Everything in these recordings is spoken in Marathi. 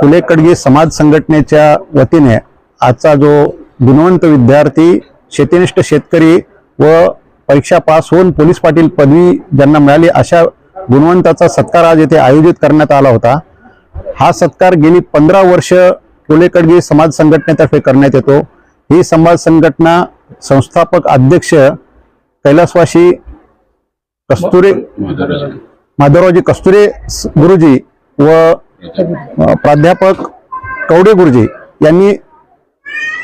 फुले कडगे समाज संघटनेच्या वतीने आजचा जो गुणवंत विद्यार्थी शेतीनिष्ठ शेतकरी व परीक्षा पास होऊन पोलीस पाटील पदवी ज्यांना मिळाली अशा गुणवंताचा सत्कार आज येथे आयोजित करण्यात आला होता. हा सत्कार गेली पंधरा वर्ष फुले कडगे समाज संघटनेतर्फे करण्यात येतो. ही समाज संघटना संस्थापक अध्यक्ष कैलासवासी कस्तुरे माधवरावजी कस्तुरे गुरुजी व प्राध्यापक कवडे गुरुजी यांनी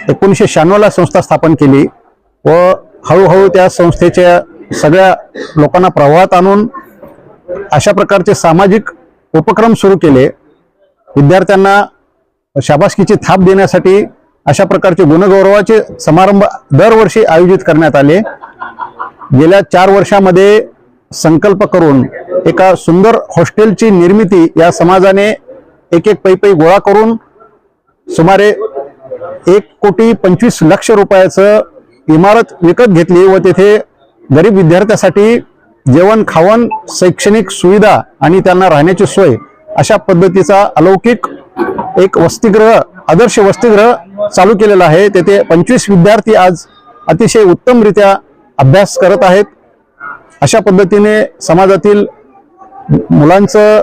एकोणीसशे शहाण्णवला संस्था स्थापन केली व हळूहळू त्या संस्थेच्या सगळ्या लोकांना प्रवाहात आणून अशा प्रकारचे सामाजिक उपक्रम सुरू केले. विद्यार्थ्यांना शाबासकीची थाप देण्यासाठी अशा प्रकारचे गुणगौरवाचे समारंभ दरवर्षी आयोजित करण्यात आले. गेल्या चार वर्षामध्ये संकल्प करून एका सुंदर हॉस्टेलची निर्मिती या समाजाने एक एक पै पै गोळा करून सुमारे एक कोटी पंचवीस लक्ष रुपयाचं इमारत विकत घेतली व तेथे गरीब विद्यार्थ्यासाठी जेवण खावण शैक्षणिक सुविधा आणि त्यांना राहण्याची सोय अशा पद्धतीचा अलौकिक एक वसतिगृह आदर्श वसतिगृह चालू केलेला आहे. तेथे पंचवीस विद्यार्थी आज अतिशय उत्तमरित्या अभ्यास करत आहेत. अशा पद्धतीने समाजातील मुलांचं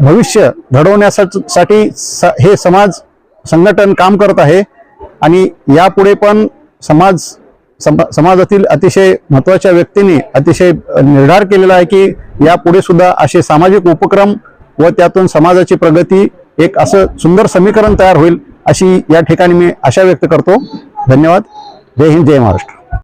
भविष्य घडवण्यासाठी स- हे समाज संघटन काम करत आहे. आणि यापुढे पण समाज सम- समाजातील अतिशय महत्त्वाच्या व्यक्तींनी अतिशय निर्धार केलेला आहे की यापुढे सुद्धा असे सामाजिक उपक्रम व त्यातून समाजाची प्रगती एक असं सुंदर समीकरण तयार होईल अशी या ठिकाणी मी आशा व्यक्त करतो. धन्यवाद. जय हिंद जय महाराष्ट्र.